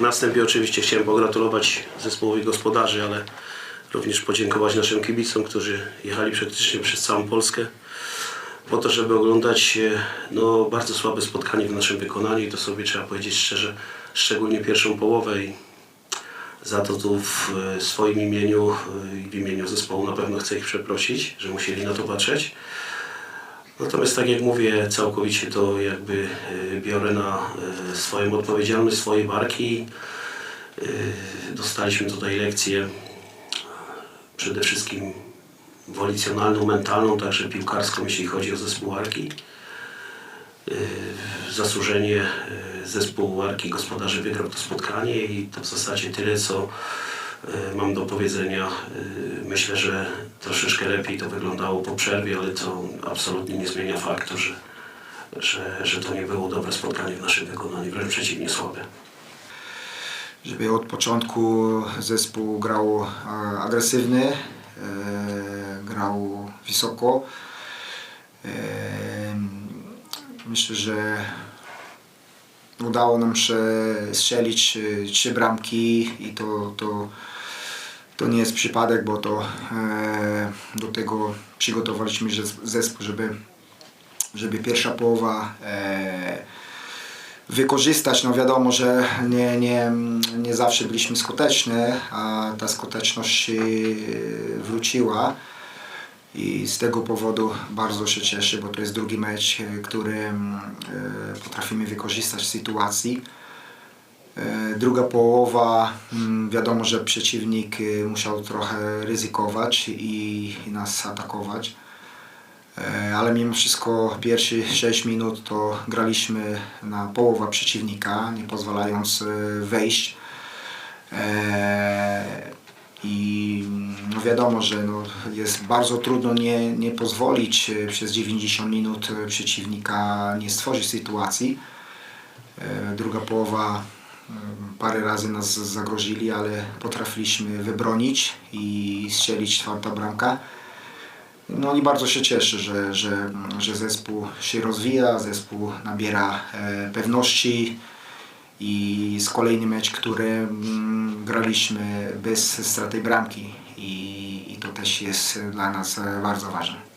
Na wstępie oczywiście chciałem pogratulować zespołowi gospodarzy, ale również podziękować naszym kibicom, którzy jechali praktycznie przez całą Polskę po to, żeby oglądać e, no, bardzo słabe spotkanie w naszym wykonaniu i to sobie trzeba powiedzieć szczerze, szczególnie pierwszą połowę i za to tu w e, swoim imieniu e, i w imieniu zespołu na pewno chcę ich przeprosić, że musieli na to patrzeć. Natomiast tak jak mówię, całkowicie to jakby e, biorę na e, swoją odpowiedzialność, swoje barki. E, Dostaliśmy tutaj lekcję przede wszystkim wolicjonalną, mentalną, także piłkarską, jeśli chodzi o zespół Arki. Zasłużenie zespół Arki Gospodarzy wygrał to spotkanie i to w zasadzie tyle, co mam do powiedzenia. Yy, Myślę, że troszeczkę lepiej to wyglądało po przerwie, ale to absolutnie nie zmienia faktu, że, że, że to nie było dobre spotkanie w naszym wykonaniu, wręcz przeciwnie, słabe. żeby od początku zespół grał e, agresywny, e, grał wysoko. E, Myślę, że udało nam się strzelić e, trzy bramki i to, to, to nie jest przypadek, bo to e, do tego przygotowaliśmy zes- zespół, żeby, żeby pierwsza połowa e, wykorzystać. No wiadomo, że nie, nie, nie zawsze byliśmy skuteczni, a ta skuteczność wróciła. I z tego powodu bardzo się cieszę, bo to jest drugi mecz, który e, potrafimy wykorzystać sytuacji. E, Druga połowa, mm, wiadomo, że przeciwnik e, musiał trochę ryzykować i, nas atakować. E, Ale mimo wszystko pierwsze 6 minut to graliśmy na połowę przeciwnika, nie pozwalając e, wejść. I no wiadomo, że no jest bardzo trudno nie, nie pozwolić przez 90 minut przeciwnika nie stworzyć sytuacji. Druga połowa parę razy nas zagrozili, ale potrafiliśmy wybronić i strzelić czwarta bramka. No i bardzo się cieszę, że, że, że zespół się rozwija, zespół nabiera e, pewności i z kolejny mecz, który mm, graliśmy bez straty bramki i, i to też jest dla nas e, bardzo ważne.